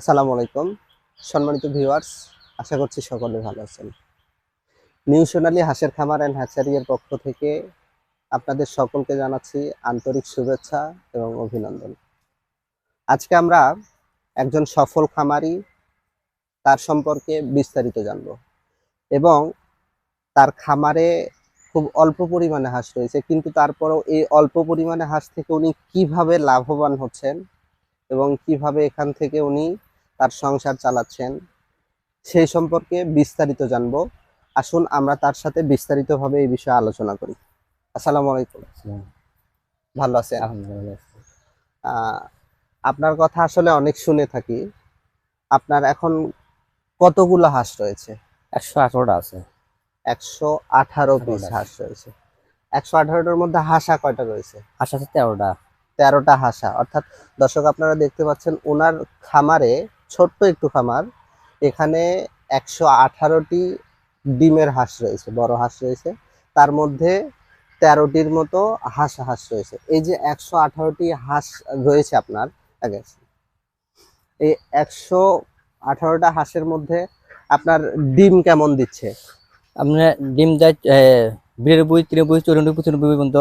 আসসালামু আলাইকুম। সম্মানিত ভিউয়ার্স, আশা করছি সকলে ভালো আছেন। নিউ হাঁসের খামার অ্যান্ড হ্যাচারিয়ার পক্ষ থেকে আপনাদের সকলকে জানাচ্ছি আন্তরিক শুভেচ্ছা এবং অভিনন্দন। আজকে আমরা একজন সফল খামারি, তার সম্পর্কে বিস্তারিত জানব এবং তার খামারে খুব অল্প পরিমাণে হাঁস রয়েছে, কিন্তু তারপরেও এই অল্প পরিমাণে হাঁস থেকে উনি কীভাবে লাভবান হচ্ছেন এবং কীভাবে এখান থেকে উনি তার সংসার চালাচ্ছেন সেই সম্পর্কে বিস্তারিত জানব। আসুন আমরা তার সাথে বিস্তারিতভাবে এই বিষয়ে আলোচনা করি। আসসালামু আলাইকুম। ভালো আছেন? আপনার কথা আসলে অনেক শুনে থাকি। আপনার এখন কতগুলো হাঁস রয়েছে? একশো আঠারোটা আছে। একশো আঠারো পিস হাঁস রয়েছে। একশো আঠারোটার মধ্যে হাঁসা কয়টা রয়েছে? আশা আছে তেরোটা। তেরোটা হাঁসা। অর্থাৎ দর্শক আপনারা দেখতে পাচ্ছেন ওনার খামারে ছোট্ট একটু খামার। এখানে একশো আঠারোটি ডিমের হাঁস রয়েছে বড় হাঁস রয়েছে। তার মধ্যে তেরোটির মতো হাঁস হাঁস রয়েছে। এই যে একশো আঠারোটি হাঁস রয়েছে আপনার আগে এই একশো আঠারোটা হাঁসের মধ্যে আপনার ডিম কেমন দিচ্ছে? আপনার ডিম দেয় বিরানব্বই তিরানব্বই চৌরানব্বই পঁচানব্বই পর্যন্ত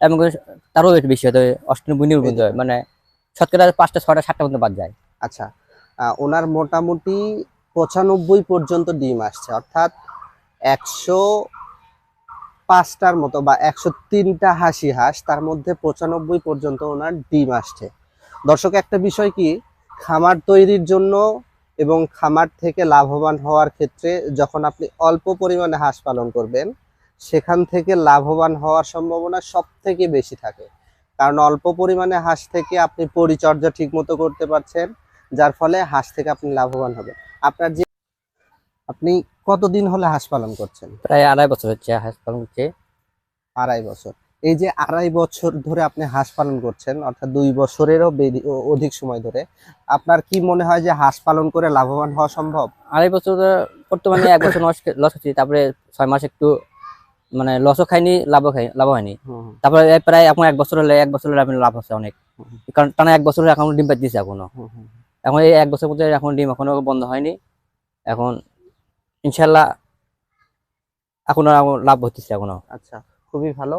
এমন করে তারও একটু বেশি হয় অষ্টানব্বই নিরানব্বই। মানে শতকরা পাঁচটা ছটা সাতটা পর্যন্ত বাদ যায়। আচ্ছা। ওনার মোটামুটি পঁচানব্বই পর্যন্ত ডিম আসছে। অর্থাৎ একশো পাঁচটার মতো বা একশো তিনটা হাসি হাঁস, তার মধ্যে পঁচানব্বই পর্যন্ত ওনার ডিম আসছে। দর্শক, একটা বিষয় কি? খামার তৈরির জন্য এবং খামার থেকে লাভবান হওয়ার ক্ষেত্রে যখন আপনি অল্প পরিমাণে হাঁস পালন করবেন, সেখান থেকে লাভবান হওয়ার সম্ভাবনা সব থেকে বেশি থাকে। কারণ অল্প পরিমাণে হাঁস থেকে আপনি পরিচর্যা ঠিক মতো করতে পারছেন যার ফলে হাঁস থেকে আপনি লাভবান হবেন। আপনার যে আপনি কতদিন হলে হাঁস পালন করছেন? প্রায় আড়াই বছর হচ্ছে হাঁস পালন করছে আড়াই বছর। এই যে আড়াই বছর ধরে আপনি হাঁস পালন করছেন অর্থাৎ দুই বছরেরও অধিক সময় ধরে আপনার কি মনে হয় যে হাঁস পালন করে লাভবান হওয়া সম্ভব? আড়াই বছর বর্তমানে এক বছর লস হচ্ছে তারপরে ছয় মাস একটু মানে লসও খাইনি লাভও খাই লাভ হয়নি। তারপরে প্রায় এখন এক বছর হলে এক বছর হলে আপনার লাভ হচ্ছে অনেক। কারণ টানা এক বছর এখন ডিম দিচ্ছে এখনও। এখন এই এক বছর মধ্যে এখন ডিম এখনও বন্ধ হয়নি। এখন ইনশাল্লাহ এখন লাভ হচ্ছে এখনও। আচ্ছা খুবই ভালো।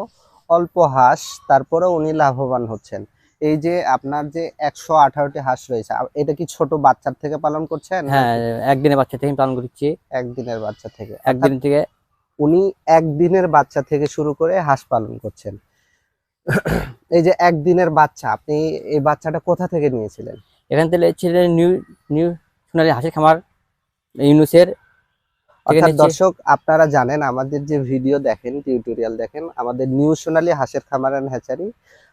অল্প হাঁস তারপরে উনি লাভবান হচ্ছেন। এই যে আপনার যে একশো আঠারোটি হাঁস রয়েছে এটা কি ছোট বাচ্চার থেকে পালন করছেন? হ্যাঁ একদিনের বাচ্চা থেকে পালন করছি। একদিনের বাচ্চা থেকে। একদিন থেকে উনি একদিনের বাচ্চা থেকে শুরু করে হাঁস পালন করছেন। এই যে একদিনের বাচ্চা আপনি এই বাচ্চাটা কোথা থেকে নিয়েছিলেন? এখান থেকে ছিল নিউ নিউ সোনালী হাসির খামার ইউনুসের অর্থাৎ দর্শক আপনারা জানেন আমাদের যে ভিডিও দেখেন টিউটোরিয়াল দেখেন আমাদের নিউ সোনালী হাঁসের খামার অ্যান্ড হ্যাচারি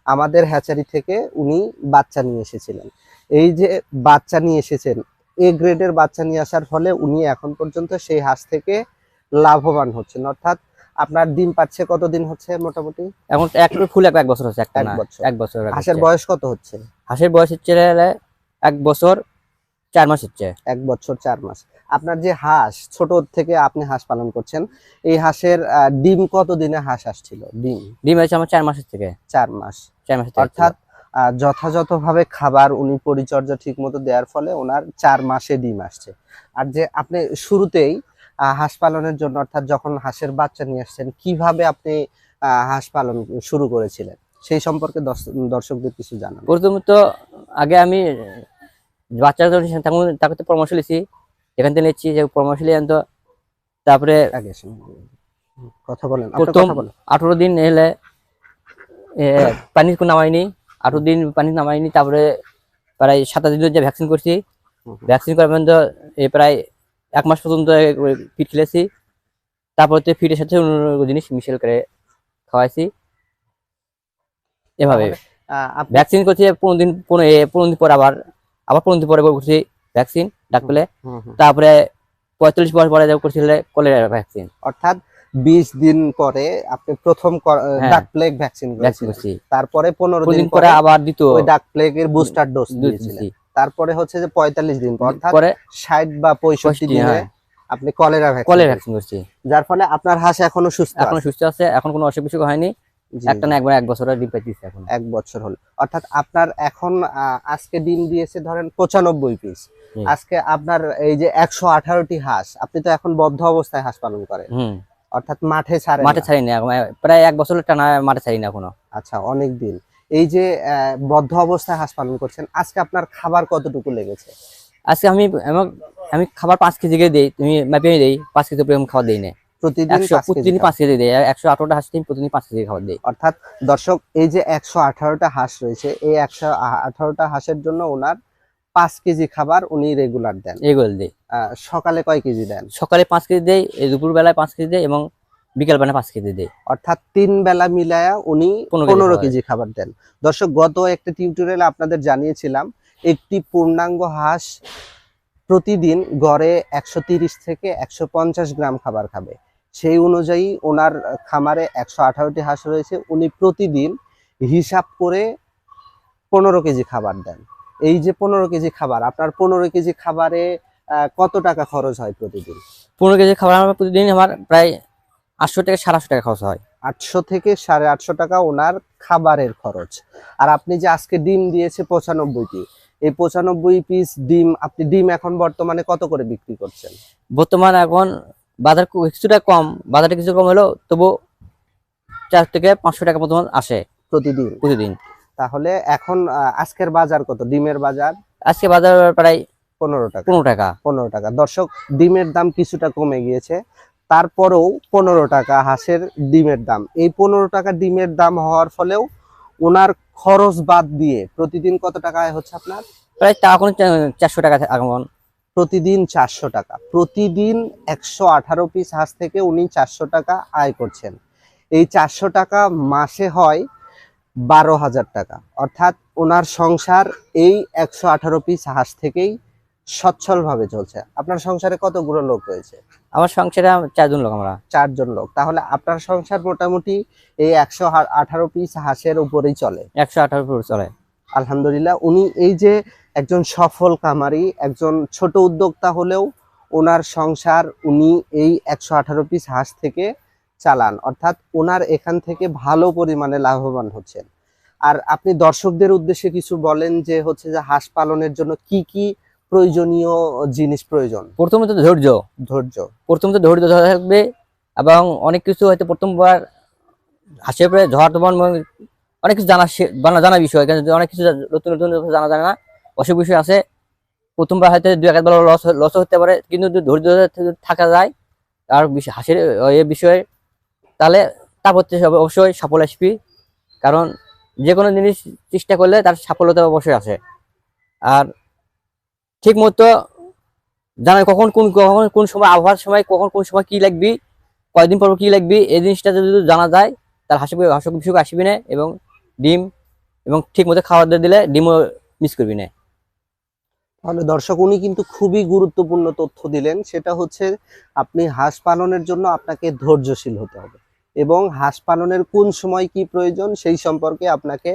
আমাদের হ্যাচারি থেকে উনি বাচ্চা নিয়ে এসেছিলেন। এই যে বাচ্চা নিয়ে এসেছেন এ গ্রেডের বাচ্চা নিয়ে আসার ফলে উনি এখন পর্যন্ত সেই হাঁস থেকে লাভবান হচ্ছেন। অর্থাৎ আপনার ডিম পাচ্ছে কতদিন হচ্ছে মোটামুটি? এখন এক ফুল এক বছর হচ্ছে এক বছর। এক বছর হাঁসের বয়স কত হচ্ছে? হাঁসের বয়স হচ্ছে এক বছর চার মাস হচ্ছে। এক বছর চার মাস। আপনার যে হাঁস ছোট থেকে আপনি হাঁস পালন করছেন এই হাঁসের ডিম কত দিনে হাঁস আসছিল? ডিম? ডিম হয়েছে আমার চার মাসের থেকে। চার মাস। চার থেকে অর্থাৎ যথাযথভাবে খাবার উনি পরিচর্যা ঠিক মতো দেওয়ার ফলে ওনার চার মাসে ডিম আসছে। আর যে আপনি শুরুতেই হাঁস পালনের জন্য অর্থাৎ যখন হাঁসের বাচ্চা নিয়ে আসছেন কীভাবে আপনি আহ, হাঁস পালন শুরু করেছিলেন? সেই সম্পর্কে দর্শ- দর্শকদের কিছু জানান। প্রথমত আগে আমি বাচ্চা তখন তাকে তো পরামর্শ নিয়েছি এখান থেকে নিচ্ছি যে পরামর্শ নিয়ে আনতো। তারপরে কথা বলেন প্রথম আঠারো দিন এলে পানি নামাইনি আঠারো দিন পানি নামাইনি তারপরে প্রায় সাতাশ দিনের যে ভ্যাকসিন করছি। ভ্যাকসিন করার পর্যন্ত প্রায় এক মাস পর্যন্ত ফিট খেলেছি। তারপর তো ফিটের সাথে অন্য জিনিস মিশেল করে খাওয়াইছি। এভাবে। ভ্যাকসিন করছি পনেরো দিন পনেরো পনেরো দিন পর আবার আবার পনেরো দিন পরে করছি ভ্যাকসিন ডাক পেলে। তারপরে পঁয়তাল্লিশ বছর পরে করছিল কলেরা ভ্যাকসিন অর্থাৎ বিশ দিন পরে আপনি প্রথম হ্যাঁ। ডাক প্লেগ ভ্যাকসিন ভ্যাকসিন করছি। তারপরে পনেরো দিন পরে আবার দ্বিতীয় ডাক প্লেগের বুস্টার ডোজ দিয়েছিলেন। তারপরে হচ্ছে যে পঁয়তাল্লিশ দিন পর পরে ষাট বা পঁয়ষট্টি দিনে হ্যাঁ। আপনি কলেরা কলের ভ্যাকসিন করছি। যার ফলে আপনার হাঁস এখনও সুস্থ এখনও সুস্থ আছে এখন কোনো অসুখ বিসুখ হয়নি। একটা না একবার এক বছরের ডিম পাইতেছে এখন। এক বছর হলো। অর্থাৎ আপনার এখন আজকে ডিম দিয়েছে ধরেন পঁচানব্বই পিস আজকে আপনার এই যে একশো আঠারোটি হাঁস আপনি তো এখন বদ্ধ অবস্থায় হাঁস পালন করেন। অর্থাৎ মাঠে মাঠে। ছাড়ি না প্রায় এক বছরের টানা মাঠে ছাড়ি না এখনও। আচ্ছা অনেক দিন। এই যে আহ, বদ্ধ অবস্থায় হাঁস পালন করছেন আজকে আপনার খাবার কতটুকু লেগেছে? আজকে আমি আমি খাবার পাঁচ কেজি দিই তুমি মাপিয়ে দিই পাঁচ কেজি খাবার দিই না। প্রতিদিন পাঁচ কেজি প্রতিদিন খাবার। পাঁচ কেজি দিই একশো আঠারোটা হাঁস দিন প্রতিদিন পাঁচ কেজি খাবার দিই অর্থাৎ দর্শক এই যে একশো আঠারোটা হাঁস রয়েছে এই একশো আঠারোটা হাঁসের জন্য ওনার পাঁচ কেজি খাবার উনি রেগুলার দেন। আহ, সকালে কয় কেজি দেন? সকালে পাঁচ কেজি এই দুপুর বেলায় পাঁচ কেজি দেই এবং বিকেল বেলায় পাঁচ কেজি দেই অর্থাৎ তিন বেলা মিলায়া উনি পনেরো কেজি খাবার। দেন। দর্শক গত একটা টিউটোরিয়ালে আপনাদের জানিয়েছিলাম একটি পূর্ণাঙ্গ হাঁস প্রতিদিন গড়ে একশো তিরিশ থেকে একশো পঞ্চাশ গ্রাম খাবার খাবে। সেই অনুযায়ী ওনার খামারে একশো আঠারোটি হাঁস রয়েছে। উনি প্রতিদিন হিসাব করে পনেরো কেজি খাবার দেন। এই যে পনেরো কেজি খাবার আপনার পনেরো কেজি খাবারে কত টাকা খরচ হয় প্রতিদিন? পনেরো কেজি খাবার আমার প্রতিদিন আমার প্রায় আটশো থেকে সাড়ে আটশো টাকা খরচ হয়। আটশো থেকে সাড়ে আটশো টাকা ওনার খাবারের খরচ। আর আপনি যে আজকে ডিম দিয়েছে পঁচানব্বইটি এই পঁচানব্বই পিস ডিম আপনি ডিম এখন বর্তমানে কত করে বিক্রি করছেন? বর্তমান এখন বাজার কিছুটা কম বাজারটা কিছু কম হলেও তবু চার থেকে পাঁচশো টাকা মতো আসে প্রতিদিন? প্রতিদিন। তাহলে এখন আজকের বাজার কত? ডিমের বাজার? আজকে বাজার প্রায় পনেরো টাকা। পনেরো টাকা। পনেরো টাকা। দর্শক ডিমের দাম কিছুটা কমে গিয়েছে। তারপরেও পনেরো টাকা হাঁসের ডিমের দাম। এই পনেরো টাকা ডিমের দাম হওয়ার ফলেও ওনার খরচ বাদ দিয়ে প্রতিদিন কত টাকা হচ্ছে আপনার? প্রায় তা এখন চারশো টাকা আগমন। প্রতিদিন চারশো টাকা। প্রতিদিন একশো আঠারো পিস হাঁস থেকে উনি চারশো টাকা আয় করছেন। এই চারশো টাকা মাসে হয় বারো হাজার টাকা। অর্থাৎ ওনার সংসার এই একশো আঠারো পিস হাঁস থেকেই সচ্ছলভাবে চলছে। আপনার সংসারে কতগুলো লোক রয়েছে? আমার সংসারে চারজন লোক আমরা। চারজন লোক। তাহলে আপনার সংসার মোটামুটি এই একশো আঠারো পিস হাঁসের উপরেই চলে। একশো আঠারো চলে। আলহামদুলিল্লাহ উনি এই যে একজন সফল কামারি একজন ছোট উদ্যোক্তা হলেও ওনার সংসার উনি এই একশো আঠারো পিস হাঁস থেকে চালান। অর্থাৎ ওনার এখান থেকে ভালো পরিমাণে লাভবান হচ্ছেন। আর আপনি দর্শকদের উদ্দেশ্যে কিছু বলেন যে হচ্ছে যে হাঁস পালনের জন্য কি কি প্রয়োজনীয় জিনিস প্রয়োজন? প্রথমত ধৈর্য। ধৈর্য। প্রথমত ধৈর্য ধরা থাকবে এবং অনেক কিছু হয়তো প্রথমবার হাসে পরে ঝড় তোমার অনেক কিছু জানা জানা বিষয় অনেক কিছু নতুন নতুন জানা যায় না। অসুখ বিষয় আছে। প্রথমবার হয়তো দু একবার লস লসও হতে পারে, কিন্তু ধৈর্য থাকা যায়, আর হাসির এ বিষয়ে, তাহলে তারপর থেকে অবশ্যই সাফল্য আসবি কারণ যে কোনো জিনিস চেষ্টা করলে তার সাফল্যতা অবশ্যই আছে। আর ঠিক মতো জানা কখন কোন কখন কোন সময় আবহাওয়ার সময়, কখন কোন সময় কি লাগবি, কয়দিন পর কি লাগবি, এই জিনিসটা যদি জানা যায় তার হাসি হাসক বিসুক আসবি না এবং ডিম এবং ঠিক মতো খাবার দিয়ে দিলে ডিমও মিস করবি না। তাহলে দর্শক, উনি কিন্তু খুবই গুরুত্বপূর্ণ তথ্য দিলেন। সেটা হচ্ছে আপনি হাঁস পালনের জন্য আপনাকে ধৈর্যশীল হতে হবে এবং হাঁস পালনের কোন সময় কি প্রয়োজন সেই সম্পর্কে আপনাকে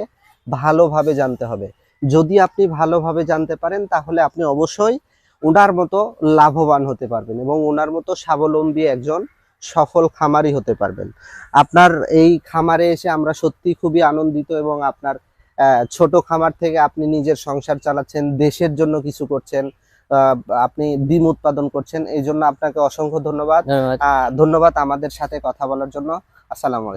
ভালোভাবে জানতে হবে। যদি আপনি ভালোভাবে জানতে পারেন, তাহলে আপনি অবশ্যই ওনার মতো লাভবান হতে পারবেন এবং ওনার মতো স্বাবলম্বী একজন সফল খামারই হতে পারবেন। আপনার এই খামারে এসে আমরা সত্যি খুবই আনন্দিত এবং আপনার আহ, ছোট খামার থেকে আপনি নিজের সংসার চালাচ্ছেন দেশের জন্য কিছু করছেন আহ, আপনি ডিম উৎপাদন করছেন এই জন্য আপনাকে অসংখ্য ধন্যবাদ। ধন্যবাদ। আহ, ধন্যবাদ আমাদের সাথে কথা বলার জন্য। আসসালামু আলাইকুম।